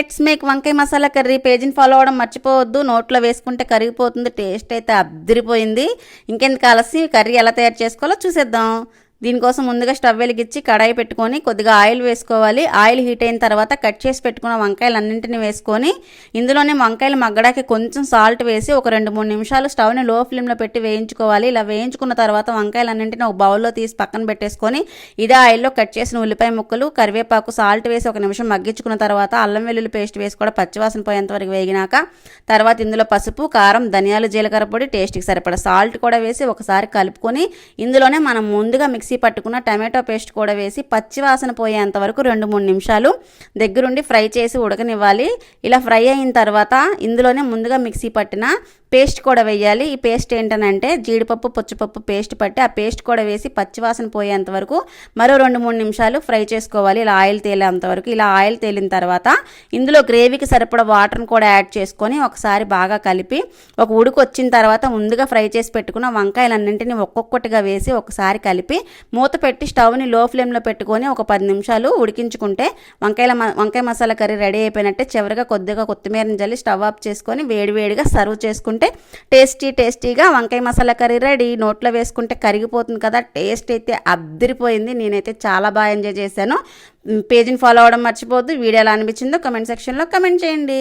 Let's make వంకాయ masala curry పేజీని follow అవ్వడం మర్చిపోవద్దు. నోట్లో వేసుకుంటే కరిగిపోతుంది టేస్ట్ అయితే అద్దరిపోయింది. ఇంకెందుకు ఆలస్యం? కర్రీ ఎలా తయారు చేసుకోవాలో చూసేద్దాం. దీనికోసం ముందుగా స్టవ్ వెలిగించి కడాయి పెట్టుకొని కొద్దిగా ఆయిల్ వేసుకోవాలి. ఆయిల్ హీట్ అయిన తర్వాత కట్ చేసి పెట్టుకున్న వంకాయలు అన్నింటిని వేసుకొని ఇందులోనే వంకాయలు మగ్గడానికి కొంచెం సాల్ట్ వేసి ఒక రెండు మూడు నిమిషాలు స్టవ్ని లో ఫ్లేమ్లో పెట్టి వేయించుకోవాలి. ఇలా వేయించుకున్న తర్వాత వంకాయలు అన్నింటిని ఒక బౌల్లో తీసి పక్కన పెట్టేసుకొని ఇదే ఆయిల్లో కట్ చేసిన ఉల్లిపాయ ముక్కలు కరివేపాకు సాల్ట్ వేసి ఒక నిమిషం మగ్గించుకున్న తర్వాత అల్లం వెల్లుల్లి పేస్ట్ వేసి కూడా పచ్చివాసన పోయేంత వరకు వేగినాక తర్వాత ఇందులో పసుపు కారం ధనియాలు జీలకర్ర పొడి టేస్ట్కి సరిపడా సాల్ట్ కూడా వేసి ఒకసారి కలుపుకొని ఇందులోనే మనం ముందుగా మిక్స్ మిక్సీ పట్టుకున్న టమాటో పేస్ట్ కూడా వేసి పచ్చివాసన పోయేంత వరకు రెండు మూడు నిమిషాలు దగ్గరుండి ఫ్రై చేసి ఉడకనివ్వాలి. ఇలా ఫ్రై అయిన తర్వాత ఇందులోనే ముందుగా మిక్సీ పట్టిన పేస్ట్ కూడా వేయాలి. ఈ పేస్ట్ ఏంటనంటే జీడిపప్పు పుచ్చపప్పు పేస్ట్ పట్టి ఆ పేస్ట్ కూడా వేసి పచ్చివాసన పోయేంత వరకు మరో రెండు మూడు నిమిషాలు ఫ్రై చేసుకోవాలి. ఇలా ఆయిల్ తేలేంత వరకు. ఇలా ఆయిల్ తేలిన తర్వాత ఇందులో గ్రేవీకి సరిపడా వాటర్ని కూడా యాడ్ చేసుకొని ఒకసారి బాగా కలిపి ఒక ఉడుకు వచ్చిన తర్వాత ముందుగా ఫ్రై చేసి పెట్టుకున్న వంకాయలన్నింటినీ ఒక్కొక్కటిగా వేసి ఒకసారి కలిపి మూత పెట్టి స్టవ్ని లో ఫ్లేమ్లో పెట్టుకొని ఒక పది నిమిషాలు ఉడికించుకుంటే వంకాయల మ- వంకాయ మసాలా కర్రీ రెడీ అయిపోయినట్టే చివరిగా కొద్దిగా కొత్తిమీరని జల్లి స్టవ్ ఆఫ్ చేసుకొని వేడివేడిగా సర్వ్ చేసుకుంటే టేస్టీ టేస్టీగా వంకాయ మసాలా కర్రీ రెడీ. నోట్లో వేసుకుంటే కరిగిపోతుంది కదా టేస్ట్ అయితే అద్దరిపోయింది. నేనైతే చాలా బాగా ఎంజాయ్ చేశాను. పేజీని ఫాలో అవ్వడం మర్చిపోద్దు వీడియో ఎలా అనిపించిందో కమెంట్ సెక్షన్లో కమెంట్ చేయండి.